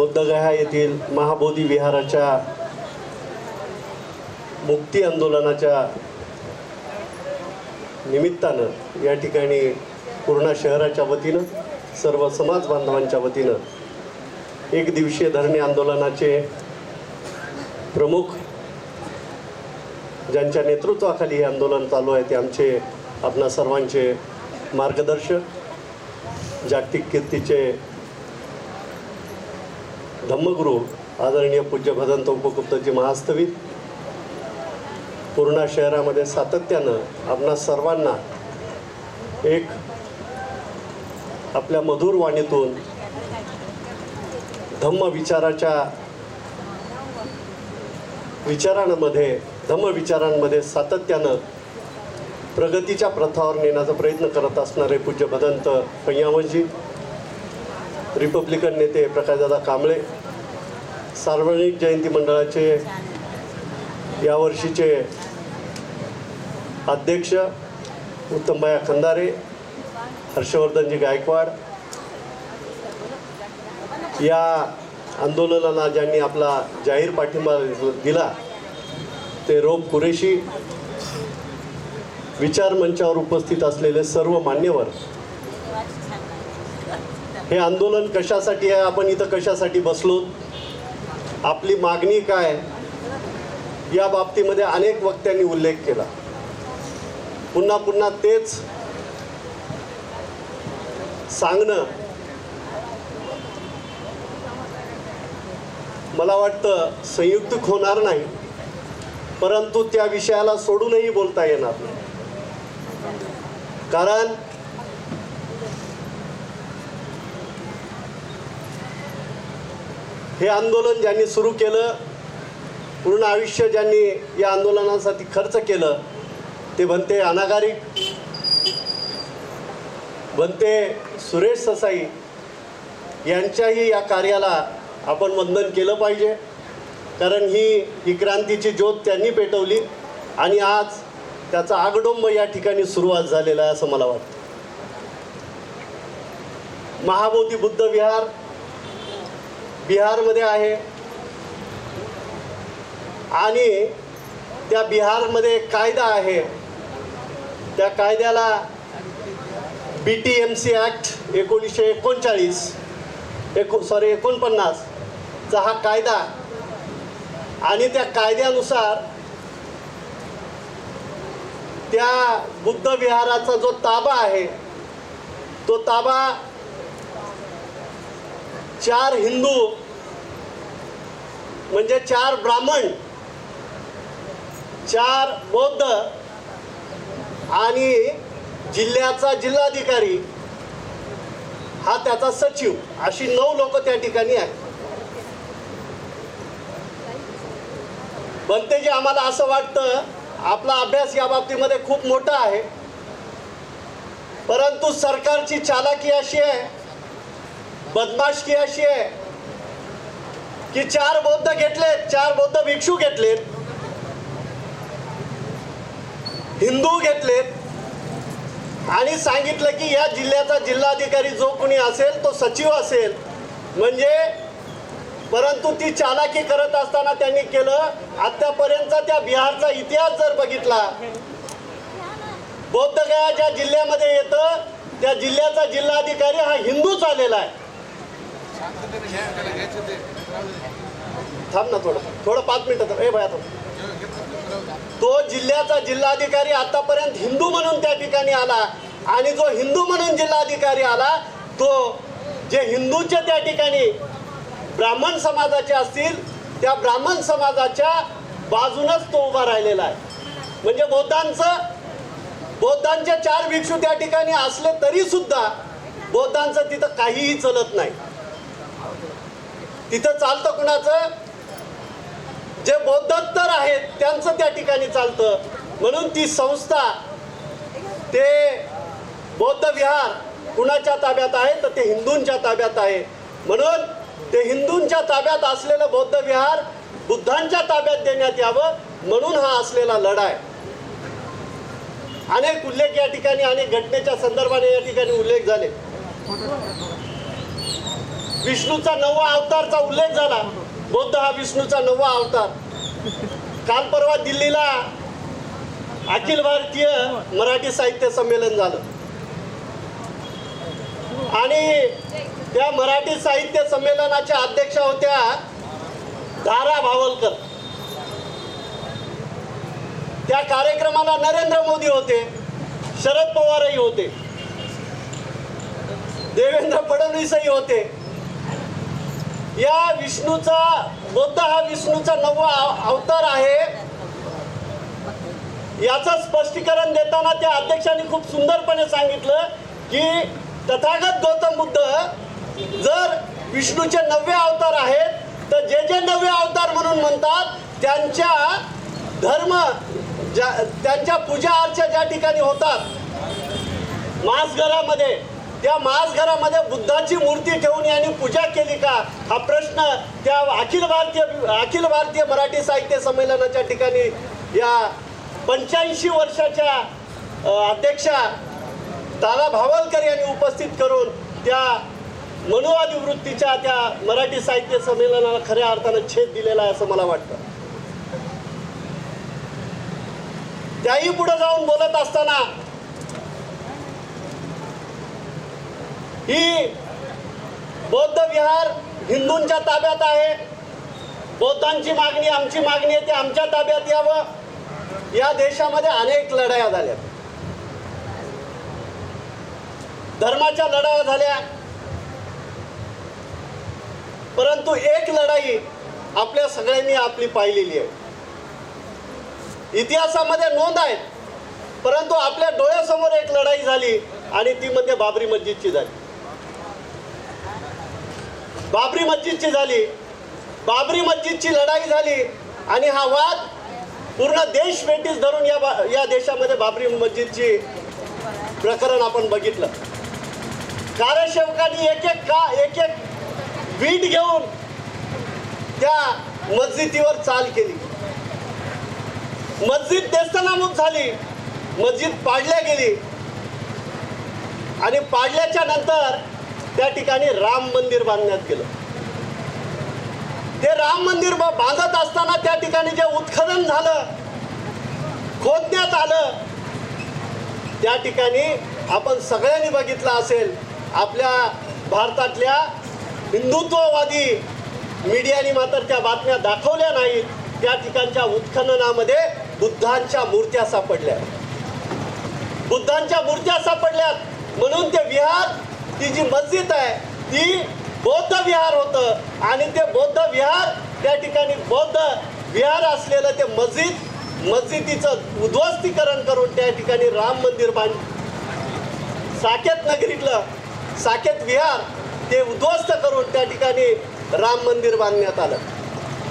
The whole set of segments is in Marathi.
बोद्धगया येथील महाबोधी विहाराच्या मुक्ती आंदोलनाच्या निमित्तानं या ठिकाणी पूर्ण शहराच्या वतीनं सर्व समाज बांधवांच्या वतीनं एक दिवसीय धरणे आंदोलनाचे प्रमुख ज्यांच्या नेतृत्वाखाली हे आंदोलन चालू आहे ते आमचे आपणा सर्वांचे मार्गदर्शक जागतिक कीर्तीचे धम्मगुरू आदरणीय पूज्य भदंत उपगुप्तजी महास्तवित पूर्णा शहरामध्ये सातत्यानं आपणा सर्वांना एक आपल्या मधुर वाणीतून धम्म विचाराच्या विचारांमध्ये धम्म विचारांमध्ये सातत्यानं प्रगतीच्या प्रथावर नेण्याचा प्रयत्न करत असणारे पूज्य भदंत पैयावजी रिपब्लिकन नेते प्रकाशदादा कांबळे सार्वजनिक जयंती मंडळाचे यावर्षीचे अध्यक्ष उत्तमबाया खंदारे हर्षवर्धनजी गायकवाड या आंदोलनाला ज्यांनी आपला जाहीर पाठिंबा दिला ते रोप कुरेशी विचार मंचावर उपस्थित असलेले सर्व मान्यवर हे आंदोलन कशासाठी आहे? आपण इथं कशासाठी बसलो? आपली मागणी काय या बाबतीमध्ये अनेक वक्त्यांनी उल्लेख केला. पुन्हा पुन्हा तेच सांगणं मला वाटतं संयुक्त होणार नाही परंतु त्या विषयाला सोडूनही बोलता येणार नाही. कारण हे आंदोलन ज्यांनी सुरू केलं पूर्ण आयुष्य ज्यांनी या आंदोलनासाठी खर्च केलं ते बनते अनागारिक बनते सुरेश ससाई. यांच्याही या कार्याला आपण वंदन केलं पाहिजे कारण ही ही क्रांतीची ज्योत त्यांनी पेटवली आणि आज त्याचा आगडोंब या ठिकाणी सुरुवात झालेला आहे असं मला वाटतं. महाबोधी बुद्ध विहार बिहारमध्ये आहे. आणि त्या बिहारमध्ये एक कायदा आहे. त्या कायद्याला B T M C Act एकोणीसशे एकोणचाळीस एको सॉरी एकोणपन्नासचा हा कायदा. आणि त्या कायद्यानुसार त्या बुद्ध विहाराचा जो ताबा आहे तो ताबा चार हिंदू म्हणजे चार ब्राह्मण चार बौद्ध आणि जिल्ह्याचा जिल्हाधिकारी हा त्याचा सचिव अशी नऊ लोक त्या ठिकाणी आहेत. बनतेजी आम्हाला असं वाटतं आपला अभ्यास या बाबतीमध्ये खूप मोठा आहे. परंतु सरकारची चालाकी अशी आहे बदमाशकी अशी आहे की चार बौद्ध घेतलेत चार बौद्ध भिक्षू घेतलेत हिंदू घेतलेत आणि सांगितलं की या जिल्ह्याचा जिल्हाधिकारी जो कोणी असेल तो सचिव असेल. म्हणजे परंतु ती चालाकी करत असताना त्यांनी केलं आतापर्यंतचा त्या बिहारचा इतिहास जर बघितला बौद्धगया ज्या जिल्ह्यामध्ये येतं त्या जिल्ह्याचा जिल्हाधिकारी हा हिंदूच आलेला आहे. थांब ना थोडं थोडं पाच मिनिटं थांब. ए भया थांब. तो जिल्ह्याचा जिल्हाधिकारी आतापर्यंत हिंदू म्हणून त्या ठिकाणी आला आणि जो हिंदू म्हणून जिल्हाधिकारी आला तो जे हिंदूचे त्या ठिकाणी ब्राह्मण समाजाचे असतील त्या ब्राह्मण समाजाच्या बाजूनच तो उभा राहिलेला आहे म्हणजे बौद्धांचं बौद्धांचे चार भिक्षू त्या ठिकाणी असले तरी सुद्धा बौद्धांचं तिथं काहीही चलत नाही तिथं चालतं कुणाचं? जे बौद्धोत्तर आहेत त्यांचं त्या ठिकाणी चालतं. म्हणून ती संस्था ते बौद्ध विहार कुणाच्या ताब्यात आहे? तर ते हिंदूंच्या ताब्यात आहे. म्हणून ते हिंदूंच्या ताब्यात असलेलं बौद्ध विहार बुद्धांच्या ताब्यात देण्यात यावं म्हणून हा असलेला लढा आहे अनेक उल्लेख या ठिकाणी अनेक घटनेच्या संदर्भाने या ठिकाणी उल्लेख झाले. विष्णूचा नववा अवतारचा उल्लेख झाला. बौद्ध हा विष्णूचा नववा अवतार. काल परवा दिल्लीला अखिल भारतीय मराठी साहित्य संमेलन झालं. आणि त्या मराठी साहित्य संमेलनाच्या अध्यक्षा होत्या दारा भावलकर. त्या कार्यक्रमाला नरेंद्र मोदी होते शरद पवारही होते देवेंद्र फडणवीसही होते. या विष्णूचा बौद्ध हा विष्णूचा नववा अवतार आहे. याचं स्पष्टीकरण देताना त्या अध्यक्षांनी खूप सुंदरपणे सांगितलं की तथागत गौतम बुद्ध जर विष्णूचे नववे अवतार आहेत तर जे जे नववे अवतार म्हणून म्हणतात त्यांच्या धर्म ज्या त्यांच्या पूजा अर्चा ज्या ठिकाणी होतात मासघरामध्ये त्या मासघरामध्ये बुद्धाची मूर्ती ठेवून यांनी पूजा केली का? हा प्रश्न त्या अखिल भारतीय अखिल भारतीय मराठी साहित्य संमेलनाच्या ठिकाणी या पंच्याऐंशी वर्षाच्या अध्यक्षा तारा भावलकर यांनी उपस्थित करून त्या मनुवादी वृत्तीच्या त्या मराठी साहित्य संमेलनाला खऱ्या अर्थानं छेद दिलेला आहे असं मला वाटतं. त्याही पुढे जाऊन बोलत असताना ही बौद्ध विहार हिंदूंच्या ताब्यात आहे. बौद्धांची मागणी आमची मागणी आहे ते आमच्या ताब्यात यावं. या देशामध्ये अनेक लढाया झाल्या. धर्माच्या लढाया झाल्या. परंतु एक लढाई आपल्या सगळ्यांनी आपली पाहिलेली आहे. इतिहासामध्ये नोंद आहेत परंतु आपल्या डोळ्यासमोर एक लढाई झाली आणि ती म्हणजे बाबरी मस्जिदची झाली. बाबरी मस्जिदची झाली. बाबरी मस्जिदची लढाई झाली आणि हा वाद पूर्ण देश भेटीस धरून या बा- या देशामध्ये बाबरी मस्जिदची प्रकरण आपण बघितलं. कार्यसेवकांनी एक एक का एक एक वीट घेऊन त्या मस्जिदीवर चाल केली. मस्जिद नेस्तनाबूत झाली. मस्जिद पाडल्या गेली. आणि पाडल्याच्या नंतर त्या ठिकाणी राम मंदिर बांधण्यात गेलं. ते राम मंदिर बांधत असताना त्या ठिकाणी जे उत्खनन झालं खोदण्यात आलं त्या ठिकाणी आपण सगळ्यांनी बघितलं असेल आपल्या भारतातल्या हिंदुत्ववादी मीडियाने मात्र त्या बातम्या दाखवल्या नाहीत. त्या ठिकाणच्या उत्खननामध्ये बुद्धांच्या मूर्त्या सापडल्या. बुद्धांच्या मूर्त्या सापडल्यात. म्हणून ते विहार ती जी मस्जिद आहे ती बौद्ध विहार होतं. आणि ते बौद्ध विहार त्या ठिकाणी बौद्ध विहार असलेलं ते मस्जिद मस्जिदीचं उद्ध्वस्तीकरण करून त्या ठिकाणी राम मंदिर बांध साकेत नगरीतलं साकेत विहार ते उद्ध्वस्त करून त्या ठिकाणी राम मंदिर बांधण्यात आलं.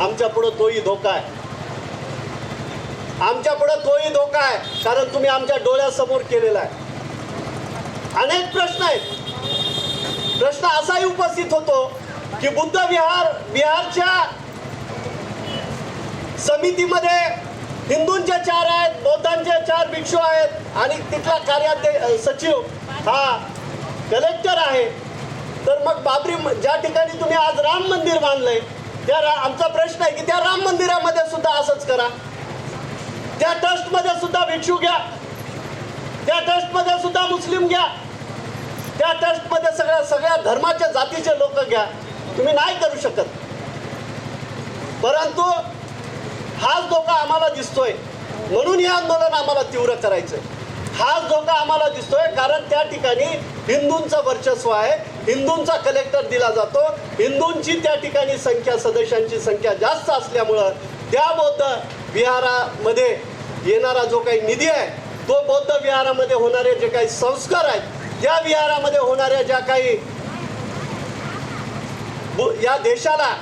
आमच्या पुढं तोही धोका आहे. आमच्या पुढं तोही धोका आहे कारण तुम्ही आमच्या डोळ्यासमोर केलेला आहे. अनेक प्रश्न आहेत. प्रश्न असाही उपस्थित होतो की बुद्ध विहार विहारच्या समितीमध्ये हिंदूंचे चार आहेत बौद्धांचे चार भिक्षू आहेत आणि तिथला कार्याध्यक्ष सचिव हा कलेक्टर आहे. तर मग बाबरी ज्या ठिकाणी तुम्ही आज राम मंदिर बांधलंय त्या रा- आमचा प्रश्न आहे की त्या राम मंदिरामध्ये सुद्धा असंच करा. त्या ट्रस्टमध्ये सुद्धा भिक्षू घ्या. त्या ट्रस्टमध्ये सुद्धा मुस्लिम घ्या. त्या ट्रस्टमध्ये सगळ्या सगळ्या धर्माच्या जातीचे लोक घ्या. तुम्ही नाही करू शकत. परंतु हाच धोका आम्हाला दिसतोय. म्हणून हे आंदोलन आम्हाला तीव्र करायचंय. हाच धोका आम्हाला दिसतोय कारण त्या ठिकाणी हिंदूंचं वर्चस्व आहे. हिंदूंचा कलेक्टर दिला जातो. हिंदूंची त्या ठिकाणी संख्या सदस्यांची संख्या जास्त असल्यामुळं त्या बौद्ध विहारामध्ये येणारा जो काही निधी आहे तो बौद्ध विहारामध्ये होणारे जे काही संस्कार आहेत या विहारामध्ये होणाऱ्या ज्या काही बु- या देशाला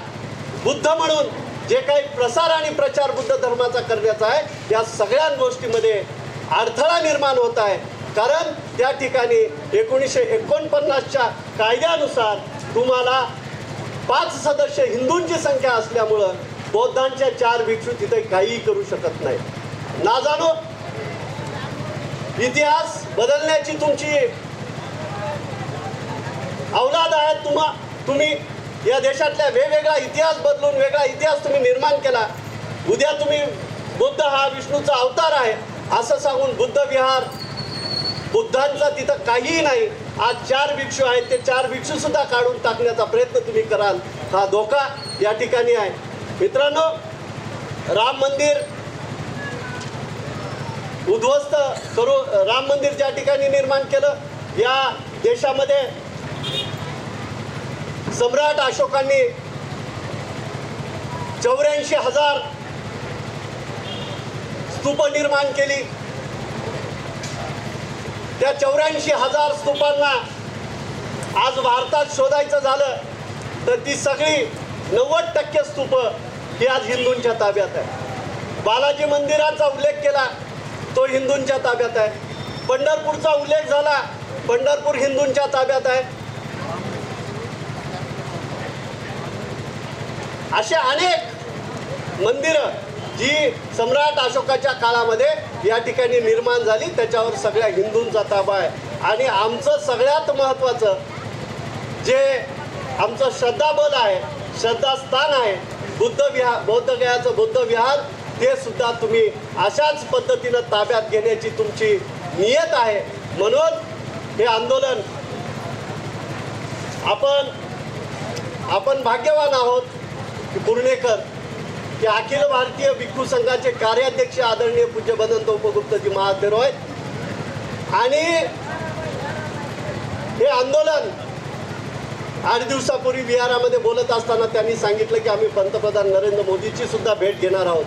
बुद्ध म्हणून जे काही प्रसार आणि प्रचार बुद्ध धर्माचा करण्याचा आहे या सगळ्या गोष्टीमध्ये अडथळा निर्माण होत आहे. कारण त्या ठिकाणी एकोणीसशे एकोणपन्नासच्या कायद्यानुसार तुम्हाला पाच सदस्य हिंदूंची संख्या असल्यामुळं बौद्धांच्या चार भिक्षू तिथे काहीही करू शकत नाही ना जाणो इतिहास बदलण्याची तुमची अवलाद आहात तुम्हा तुम्ही या देशातल्या वेगवेगळा इतिहास बदलून वेगळा इतिहास तुम्ही निर्माण केला. उद्या तुम्ही बुद्ध हा विष्णूचा अवतार आहे असं सांगून बुद्ध विहार बुद्धांचा तिथं काहीही नाही. आज चार भिक्षू आहेत ते चार भिक्षूसुद्धा काढून टाकण्याचा प्रयत्न तुम्ही कराल. हा धोका या ठिकाणी आहे. मित्रांनो राम मंदिर उद्ध्वस्त करू राम मंदिर ज्या ठिकाणी निर्माण केलं या देशामध्ये सम्राट अशोकांनी चौऱ्याऐंशी हजार स्तूप निर्माण केली. त्या चौऱ्याऐंशी हजार स्तूपांना आज भारतात शोधायचं झालं तर ती सगळी नव्वद टक्के स्तूप ही आज हिंदूंच्या ताब्यात आहे बालाजी मंदिराचा उल्लेख केला तो हिंदूंच्या ताब्यात आहे. पंढरपूरचा उल्लेख झाला पंढरपूर हिंदूंच्या ताब्यात आहे. असे अनेक मंदिरं जी सम्राट अशोकाच्या काळामध्ये या ठिकाणी निर्माण झाली. त्याच्यावर सगळ्या हिंदूंचा ताबा आहे. आणि आमचं सगळ्यात महत्त्वाचं जे आमचं श्रद्धाबल आहे श्रद्धास्थान आहे बुद्ध विहार बौद्धगयाचं बुद्ध विहार ते सुद्धा तुम्ही अशाच पद्धतीनं ताब्यात घेण्याची तुमची नियत आहे. म्हणून हे आंदोलन आपण आपण भाग्यवान आहोत. कुर्णेकर पुर्णेकर की अखिल भारतीय भिक्खू संघाचे कार्याध्यक्ष आदरणीय पूज्य बदंत उपगुप्तजी महादेव आहेत आणि हे आंदोलन आठ दिवसापूर्वी बिहारामध्ये बोलत असताना त्यांनी सांगितलं की आम्ही पंतप्रधान नरेंद्र मोदीची सुद्धा भेट घेणार आहोत.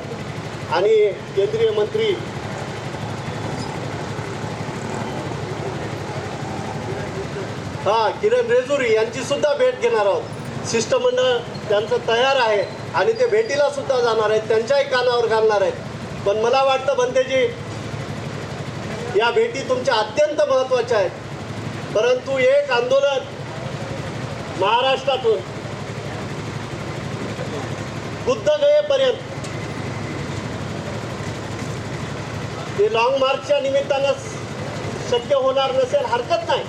आणि केंद्रीय मंत्री हा किरण रेजुरी यांची सुद्धा भेट घेणार आहोत. शिष्टमंडळ त्यांचं तयार आहे आणि ते भेटीला सुद्धा जाणार आहेत त्यांच्याही कानावर घालणार आहेत. पण मला वाटतं बनतेजी या भेटी तुमच्या अत्यंत महत्त्वाच्या आहेत. परंतु एक आंदोलन महाराष्ट्रातून बुद्ध गयेपर्यंत ते लॉंग मार्चच्या निमित्तानं शक्य होणार नसेल हरकत नाही.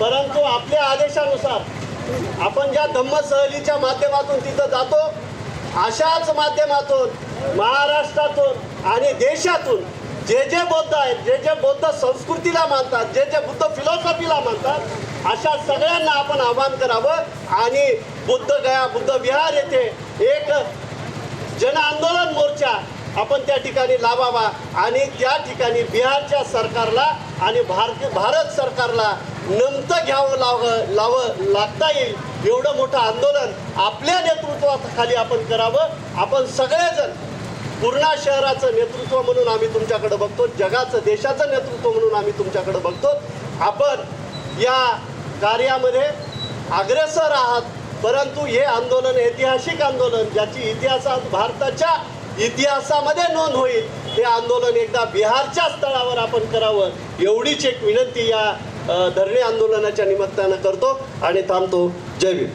परंतु आपल्या आदेशानुसार आपण ज्या धम्म सहलीच्या माध्यमातून तिथं जातो अशाच माध्यमातून महाराष्ट्रातून आणि देशातून जे जे बौद्ध आहेत जे जे बौद्ध संस्कृतीला मानतात जे जे बुद्ध फिलॉसॉफीला मानतात अशा सगळ्यांना आपण आवाहन करावं. आणि बुद्ध गया बुद्ध विहार येथे एक जन आंदोलन मोर्चा आपण त्या ठिकाणी लावावा. आणि त्या ठिकाणी बिहारच्या सरकारला आणि भारत भारत सरकारला नमतं घ्यावं लाव लावं लागता येईल. एवढं मोठं आंदोलन आपल्या नेतृत्वाखाली आपण करावं. आपण सगळेजण पूर्णा शहराचं नेतृत्व म्हणून आम्ही तुमच्याकडे बघतो. जगाचं देशाचं नेतृत्व म्हणून आम्ही तुमच्याकडे बघतो. आपण या कार्यामध्ये अग्रेसर आहात. परंतु हे आंदोलन ऐतिहासिक आंदोलन ज्याची इतिहासात भारताच्या इतिहासामध्ये नोंद होईल हे आंदोलन एकदा बिहारच्या स्थळावर आपण करावं. एवढीच एक विनंती या धरणे आंदोलनाच्या निमित्तानं करतो आणि थांबतो. जय भीम.